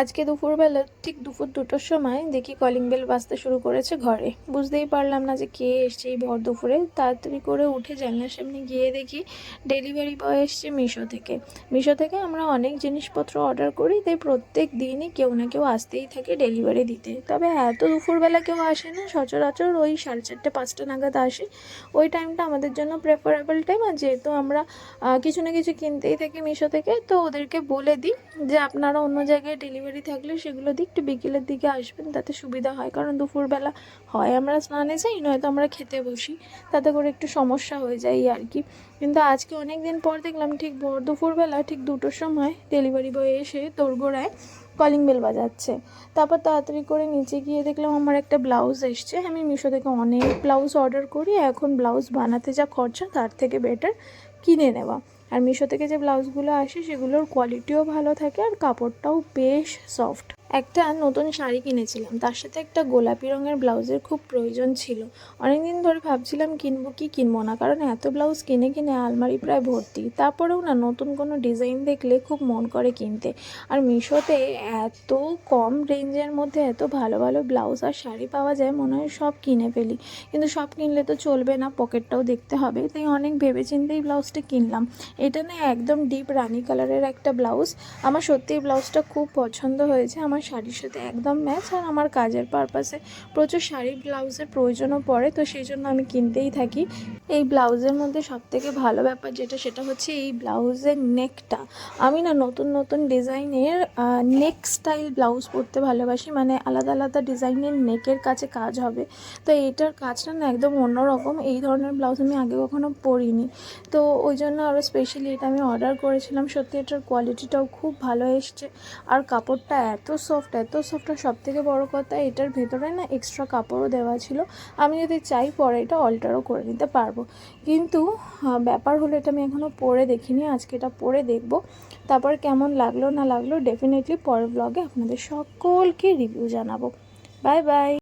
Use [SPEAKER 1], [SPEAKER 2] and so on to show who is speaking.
[SPEAKER 1] আজকে দুপুরবেলা ঠিক দুপুর দুটোর সময় দেখি কলিং বেল বাজতে শুরু করেছে ঘরে। বুঝতেই পারলাম না যে কে এসছে এই ভর দুপুরে। তাড়াতাড়ি করে উঠে জানলার সামনে গিয়ে দেখি ডেলিভারি বয় এসছে মিশো থেকে। মিশো থেকে আমরা অনেক জিনিসপত্র অর্ডার করি, তাই প্রত্যেক দিনই কেউ না কেউ আসতেই থাকে ডেলিভারি দিতে। তবে এত দুপুরবেলা কেউ আসে না, সচরাচর ওই সাড়ে চারটে, পাঁচটা নাগাদ আসে। ওই টাইমটা আমাদের জন্য প্রেফারেবল টাইম আর যেহেতু আমরা কিছু না কিছু কিনতেই থাকি মিশো থেকে, তো ওদেরকে বলে দিই যে আপনারা অন্য জায়গায় ডেলিভারি থাকলে সেগুলো দিয়ে একটু বিকেলের দিকে আসবেন, তাতে সুবিধা হয়। কারণ দুপুরবেলা হয়, আমরা স্নানে যাই, নয়তো আমরা খেতে বসি। তাতে করে একটু সমস্যা হয়ে যায় আর কি। কিন্তু আজকে অনেক দিন পর দেখলাম ঠিক ভোর দুপুরবেলা ঠিক দুটোর সময় ডেলিভারি বয় এসে তোড়গোড়ায় কলিং বেল বাজাচ্ছে। তারপর তাড়াতাড়ি করে নিচে গিয়ে দেখলাম আমার একটা ব্লাউজ এসছে। আমি মিশো থেকে অনেক ব্লাউজ অর্ডার করি, এখন ব্লাউজ বানাতে যা খরচা তার থেকে বেটার কিনে নেওয়া। আর মিশো থেকে যে ব্লাউজগুলো আসে সেগুলোর কোয়ালিটিও ভালো থাকে আর কাপড়টাও বেশ সফট একটা নতুন শাড়ি কিনেছিলাম। তার সাথে একটা গোলাপি রঙের ব্লাউজের খুব প্রয়োজন ছিল। অনেক দিন ধরে ভাবছিলাম কিনবো কি কিনবো না, কারণ এত ব্লাউজ কিনে কিনে আলমারি প্রায় ভর্তি। তারপরেও না, নতুন কোনো ডিজাইন দেখলে খুব মন করে কিনতে। আর মিশোতে এত কম রেঞ্জের মধ্যে এত ভালো ভালো ব্লাউজ আর শাড়ি পাওয়া যায়, মনে হয় সব কিনে ফেলি। কিন্তু সব কিনলে তো চলবে না, পকেটটাও দেখতে হবে। তাই অনেক ভেবেচিন্তেই ব্লাউজটা কিনলাম। এটা না, একদম ডিপ রানি কালারের একটা ব্লাউজ। আমার সত্যি ব্লাউজটা খুব পছন্দ হয়েছে। আমার শাড়ির সাথে একদম ম্যাচ আর আমার কাজের পারপাসে প্রচুর শাড়ি ব্লাউজের প্রয়োজনও পড়ে, তো সেই জন্য আমি কিনতেই থাকি। এই ব্লাউজের মধ্যে সবথেকে ভালো ব্যাপার যেটা, সেটা হচ্ছে এই ব্লাউজের নেকটা আমি না নতুন নতুন ডিজাইনের নেক স্টাইল ব্লাউজ পরতে ভালোবাসি মানে আলাদা আলাদা ডিজাইনের নেকের কাছে কাজ হবে। তো এটার কাজটা না একদম অন্যরকম, এই ধরনের ব্লাউজ আমি আগে কখনো পরিনি। তো ওই জন্য আরও স্পেশালি এটা আমি অর্ডার করেছিলাম। সত্যি এটার কোয়ালিটিটাও খুব ভালো এসছে। আর কাপড়টা এত সফট এত সফট আর সব থেকে বড়ো কথা, এটার ভেতরে না এক্সট্রা কাপড়ও দেওয়া ছিল। আমি যদি চাই পরে এটা অল্টারও করে নিতে পারব। কিন্তু আহ, ব্যাপার হলো এটা আমি এখনও পরে দেখিনি আজকে এটা পরে দেখব। তারপর কেমন লাগল না লাগল ডেফিনেটলি পরের ব্লগে আপনাদের সকলকে রিভিউ জানাব। Bye bye